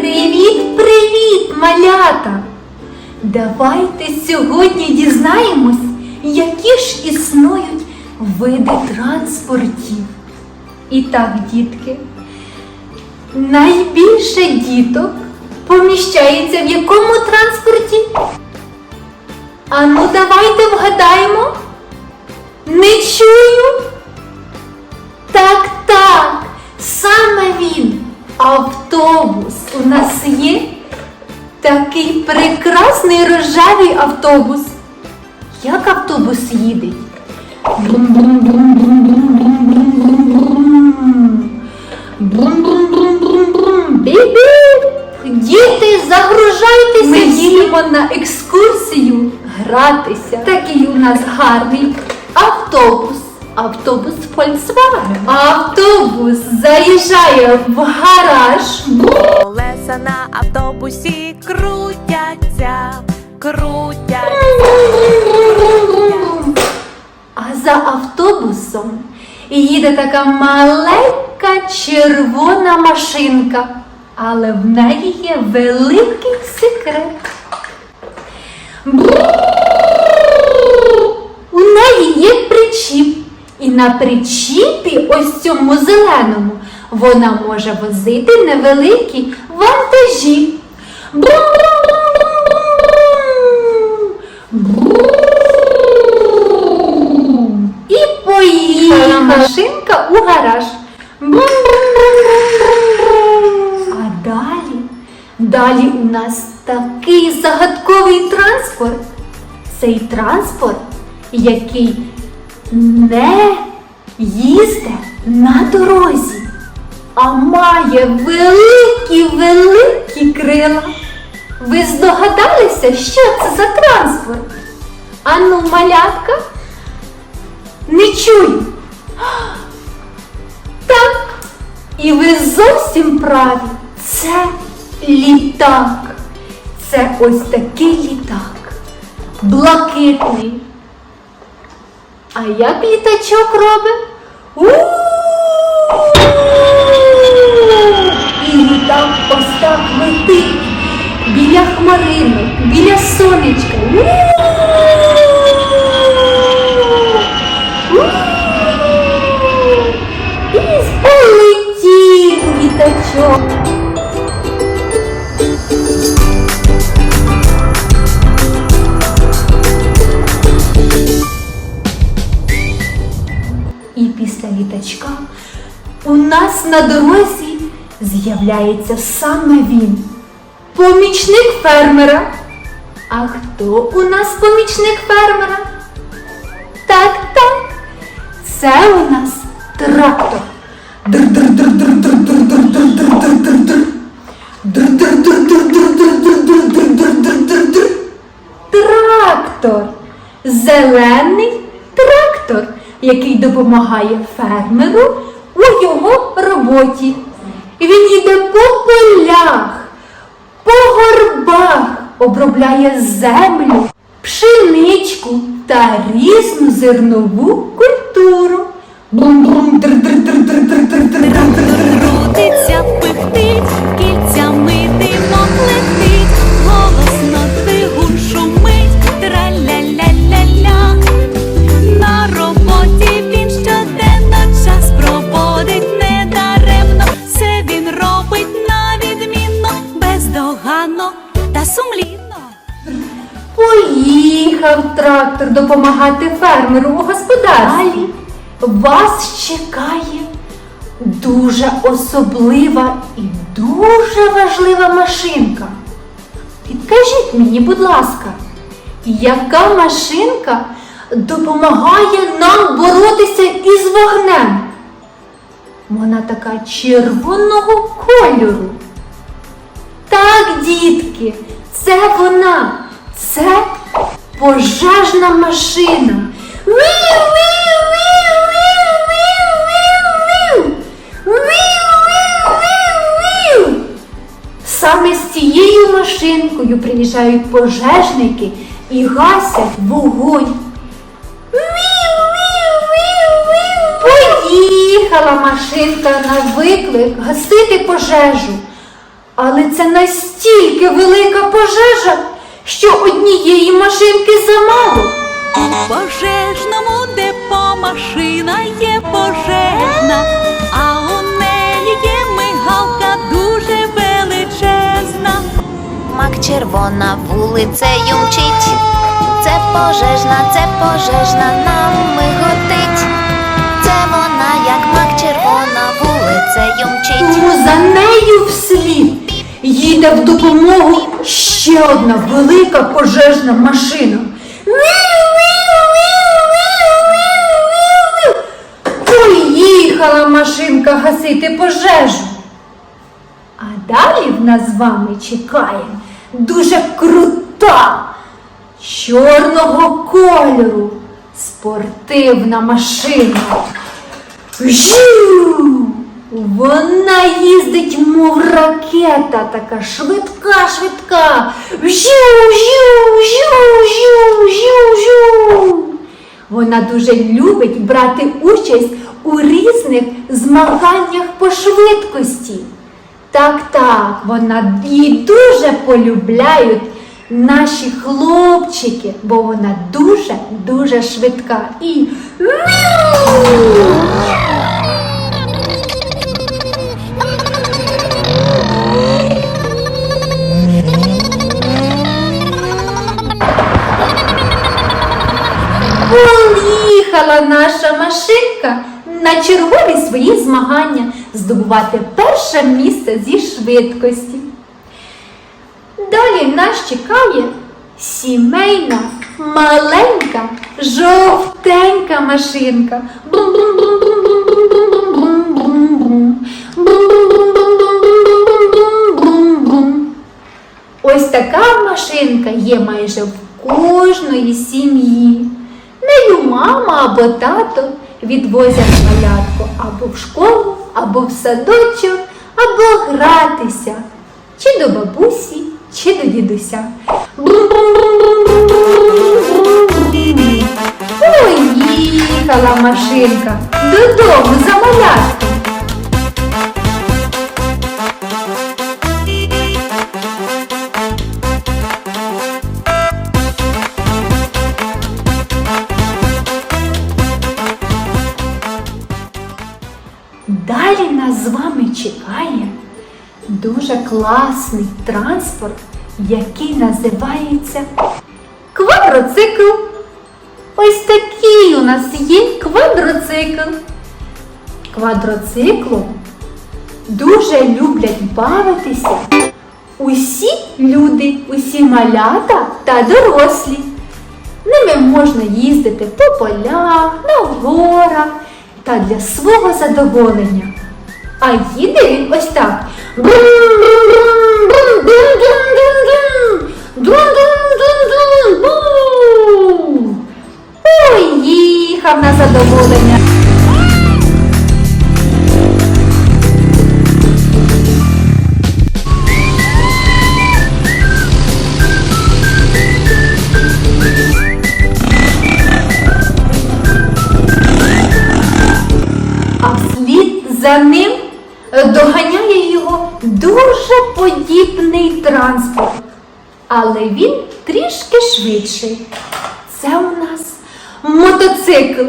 Привіт, привіт, малята! Давайте сьогодні дізнаємось, які ж існують види транспортів. І так, дітки, найбільше діток поміщається в якому транспорті? Ану, давайте вгадаємо. Не чую. Так, так, саме він. Автобус у нас є такий прекрасний рожевий автобус. Як автобус їде? Діти, загружайтеся. Ми їдемо на екскурсію гратися. Такий у нас гарний автобус. Автобус Volkswagen. Автобус заїжджає в гараж. Колеса на автобусі крутяться, крутяться. А за автобусом їде така маленька червона машинка, але в неї є великий секрет. У неї є причіп, на причіпі, ось цьому зеленому, вона може возити невеликі вантажі. Брум-брум-брум-брум. І поїхала машинка у гараж. Брум-брум-брум-брум-брум. А далі, далі у нас такий загадковий транспорт. Цей транспорт, який не їздить на дорозі, а має великі-великі крила. Ви здогадалися, що це за транспорт? Ану, малятка? Не чую. Так, і ви зовсім праві. Це літак. Це ось такий літак. Блакитний. А як літачок робить? У-у-у! І літак ось так летить біля хмаринок, біля сонечка. У-у-у! У-у-у! сонечка, у нас на дорозі з'являється саме він, помічник фермера. А хто у нас помічник фермера? Так, так, це у нас трактор. Трактор. Зелений який допомагає фермеру у його роботі. Він йде по полях, по горбах, обробляє землю, пшеничку та різну зернову культуру. Бум-бум, трутиться, пихтить. Допомагати фермеру у господарстві. Далі вас чекає дуже особлива і дуже важлива машинка. Підкажіть мені, будь ласка, яка машинка допомагає нам боротися із вогнем? Вона така червоного кольору. Так, дітки, це вона. Це пожежна машина. Саме з цією машинкою приїжджають пожежники і гасять вогонь. Поїхала машинка на виклик гасити пожежу. Але це настільки велика пожежа, що однієї машинки замало. У пожежному депо машина є пожежна, а у неї є мигалка дуже величезна. Мак червона вулицею мчить. Це пожежна, це пожежна нам миготить. Це вона, як мак червона вулицею мчить. Тому за нею вслід їде в допомогу ще одна велика пожежна машина. Поїхала машинка гасити пожежу. А далі в нас з вами чекає дуже крута, чорного кольору спортивна машина. Жу! Вона їздить, мов ракета, така швидка, швидка. Жу, жу, жу. Вона дуже любить брати участь у різних змаганнях по швидкості. Так, так, вона її дуже полюбляють наші хлопчики, бо вона дуже дуже швидка і. Поїхала наша машинка на чергові свої змагання здобувати перше місце зі швидкості. Далі нас чекає сімейна, маленька, жовтенька машинка. Ось така машинка є майже в кожної сім'ї. Нею мама або тато відвозять малятку або в школу, або в садочок, або гратися, чи до бабусі, чи до дідуся. Поїхала машинка додому за малятком. Чекає дуже класний транспорт, який називається квадроцикл. Ось такий у нас є квадроцикл. Квадроциклом дуже люблять бавитися усі люди, усі малята та дорослі. Ними можна їздити по полях, на горах та для свого задоволення. А їде він ось так. Поїхав на задоволення. Але він трішки швидший. Це у нас мотоцикл.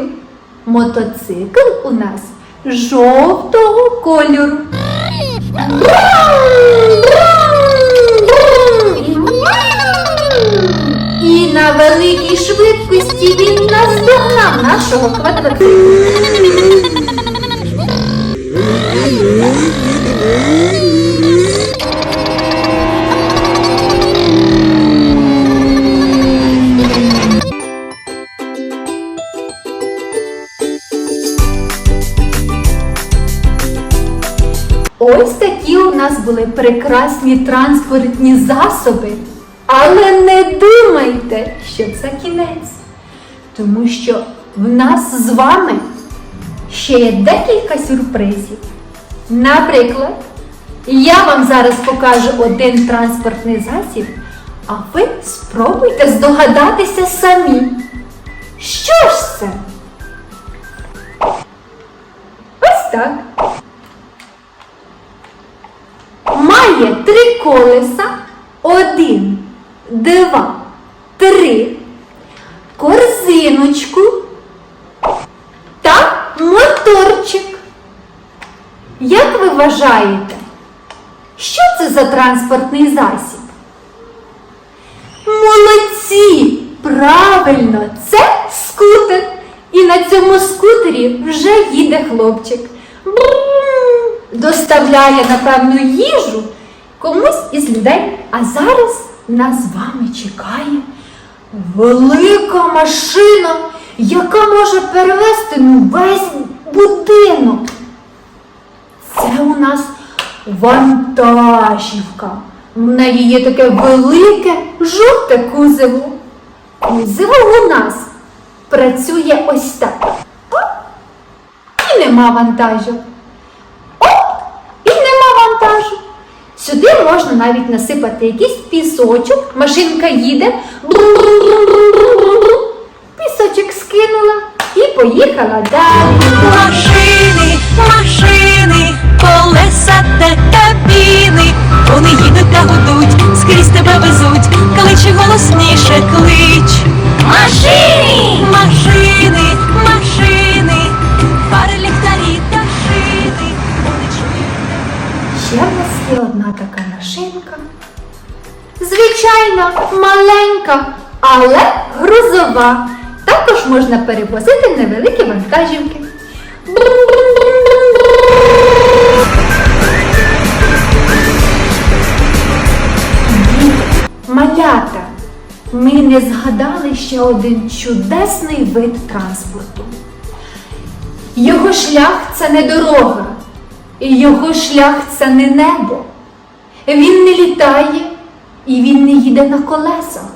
Мотоцикл у нас жовтого кольору. І на великій швидкості він наздогнав нашого квадроциклу. Прекрасні транспортні засоби. Але не думайте, що це кінець. Тому що в нас з вами ще є декілька сюрпризів. Наприклад, я вам зараз покажу один транспортний засіб, а ви спробуйте здогадатися самі. Що ж це? Ось так. Має три колеса, один, два, три, корзиночку та моторчик. Як ви вважаєте, що це за транспортний засіб? Молодці! Правильно, це скутер. І на цьому скутері вже їде хлопчик. Доставляє, напевно, їжу комусь із людей. А зараз нас з вами чекає велика машина, яка може перевезти ну, весь будинок. Це у нас вантажівка. В неї є таке велике жовте кузово. Кузово у нас працює ось так. І нема вантажу. Оп, і нема вантажу. Сюди можна навіть насипати якийсь пісочок, машинка їде, пісочок скинула і поїхала далі. Машини, машини, колеса та кабіни. Вони їдуть та гудуть, скрізь тебе везуть, кличе голосніше, клич. Машини, машини, Звичайно, маленька, але грузова. Також можна перевозити невеликі вантажівки. Малята, ми не згадали ще один чудесний вид транспорту. Його шлях це не дорога, його шлях це не небо. Він не літає і він не їде на колесах.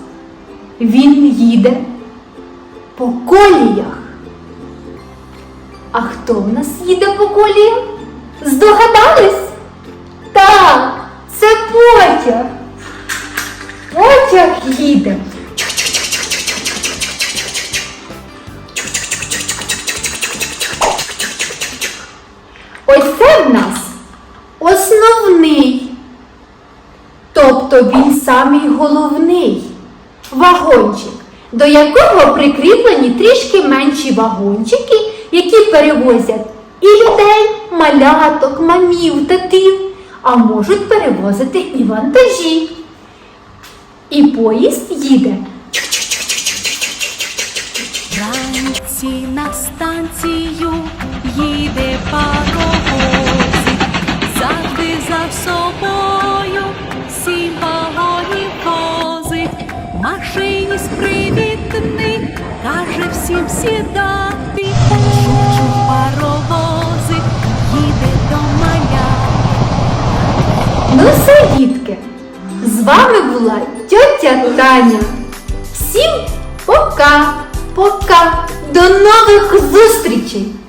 Він їде по коліях. А хто в нас їде по коліях? Він самий головний вагончик, до якого прикріплені трішки менші вагончики, які перевозять і людей, маляток, мамів, татів, а можуть перевозити і вантажі. І поїзд їде. Вранці на станцію їде паровозик, завжди за собою сідати. Чув паровозик, їде до маля. Ну все, дітки, з вами була тьотя Таня. Всім пока, пока, до нових зустрічей!